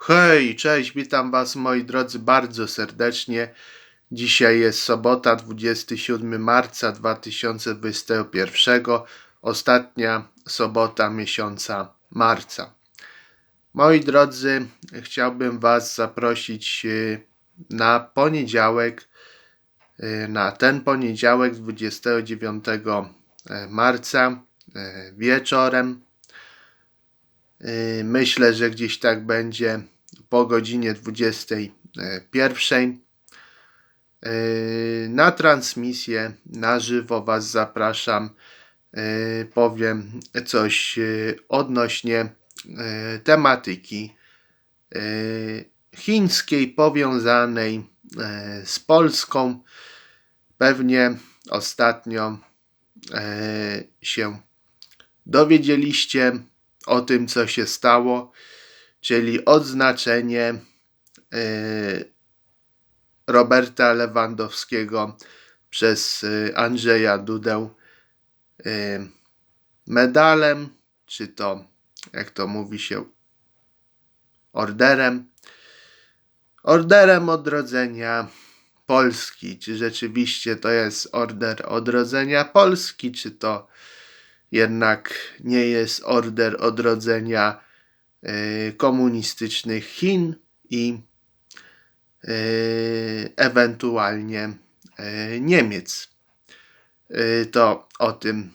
Hej, cześć, witam Was moi drodzy bardzo serdecznie. Dzisiaj jest sobota, 27 marca 2021, ostatnia sobota miesiąca marca. Moi drodzy, chciałbym Was zaprosić y, na poniedziałek, y, na ten poniedziałek 29 marca y, wieczorem Myślę, że gdzieś tak będzie po godzinie 21. Yy, Na transmisję na żywo Was zapraszam. Yy, Powiem coś odnośnie tematyki chińskiej powiązanej z Polską. Pewnie ostatnio się dowiedzieliście o tym, co się stało, czyli odznaczenie y, Roberta Lewandowskiego przez y, Andrzeja Dudę y, medalem, czy to, jak to mówi się, orderem. Orderem odrodzenia Polski. Czy rzeczywiście to jest order odrodzenia Polski, czy to jednak nie jest order odrodzenia y, komunistycznych Chin i y, ewentualnie y, Niemiec. To o tym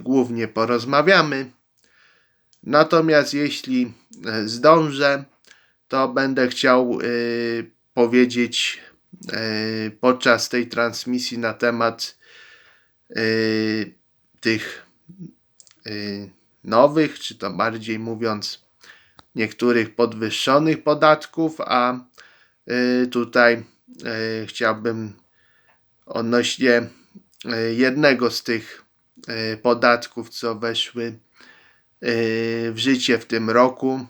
głównie porozmawiamy. Natomiast jeśli zdążę, to będę chciał powiedzieć podczas tej transmisji na temat tych nowych, czy to bardziej mówiąc, niektórych podwyższonych podatków, a y, tutaj y, chciałbym odnośnie y, jednego z tych y, podatków, co weszły y, w życie w tym roku,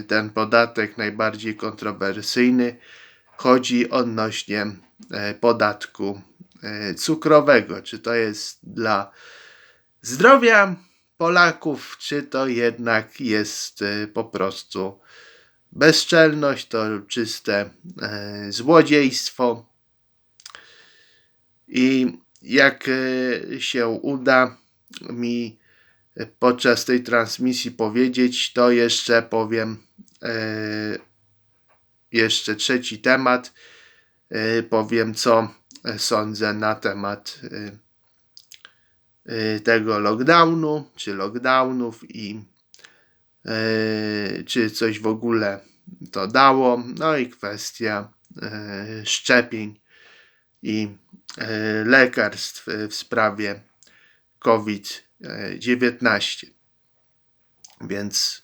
y, ten podatek najbardziej kontrowersyjny, chodzi odnośnie y, podatku y, cukrowego. Czy to jest dla zdrowia Polaków, czy to jednak jest y, po prostu bezczelność, to czyste e, złodziejstwo. I jak e, się uda mi podczas tej transmisji powiedzieć, to jeszcze powiem e, jeszcze trzeci temat. E, powiem, co sądzę na temat e, tego lockdownu, czy lockdownów i y, czy coś w ogóle to dało. No i kwestia y, szczepień i y, lekarstw w sprawie COVID-19. Więc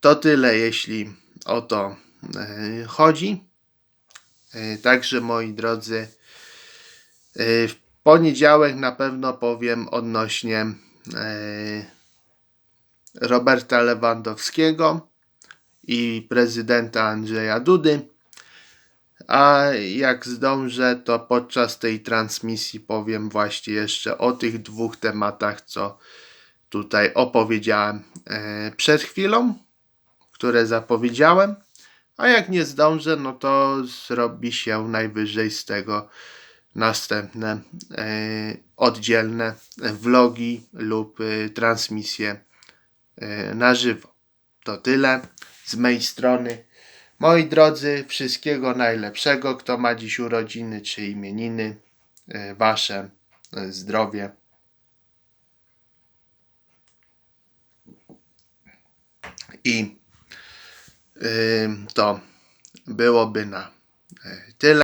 to tyle, jeśli o to y, chodzi. Y, Także moi drodzy, y, w poniedziałek na pewno powiem odnośnie e, Roberta Lewandowskiego i prezydenta Andrzeja Dudy. A jak zdążę, to podczas tej transmisji powiem właśnie jeszcze o tych dwóch tematach, co tutaj opowiedziałem e, przed chwilą, które zapowiedziałem. A jak nie zdążę, no to zrobi się najwyżej z tego następne e, oddzielne vlogi lub e, transmisje e, na żywo. To tyle z mojej strony. Moi drodzy, wszystkiego najlepszego. Kto ma dziś urodziny czy imieniny, wasze zdrowie. I to byłoby na tyle.